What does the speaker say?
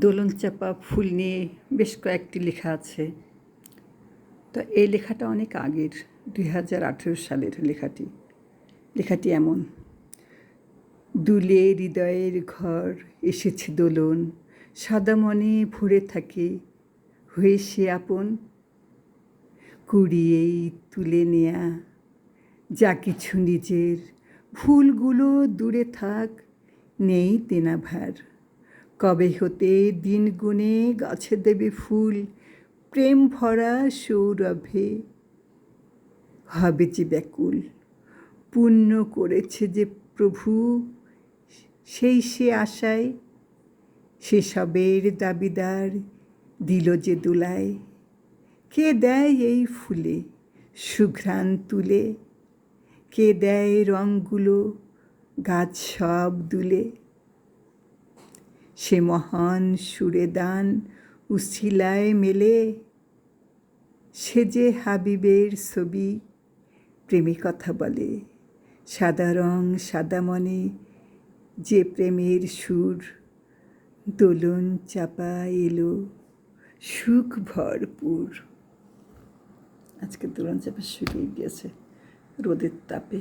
দোলন চাপা ফুল নিয়ে বেশ কয়েকটি লেখা আছে। তো এই লেখাটা অনেক আগের, দুই হাজার আঠেরো সালের লেখাটি। লেখাটি এমন, দুলে হৃদয়ের ঘর, এসেছে দোলন, সাদা মনে ভরে থাকে, হয়ে সে আপন কুড়িয়েই তুলে নেয়া, যা কিছু নিজের, ভুলগুলো দূরে থাক, নেই তেনা ভার। কবে হতে দিন গুনে গাছে দেবে ফুল, প্রেম ভরা সৌরভে। হবে যে ব্যাকুল পুণ্য করেছে যে প্রভু, সেই সে আশায় সেসবের দাবিদার দিল যে দুলায়। কে দেয় এই ফুলে সুঘ্রাণ তুলে? কে দেয় রঙগুলো গাছ সব দুলে? সে মহান সুরে দান উশিলায় মেলে। সে যে হাবিবের ছবি, প্রেমী কথা বলে। সাদা রং সাদা মনে, যে প্রেমের সুর দোলন চাপা এলো, সুখ ভরপুর। আজকে দোলন চাপা শুকিয়ে গিয়েছে রোদের তাপে।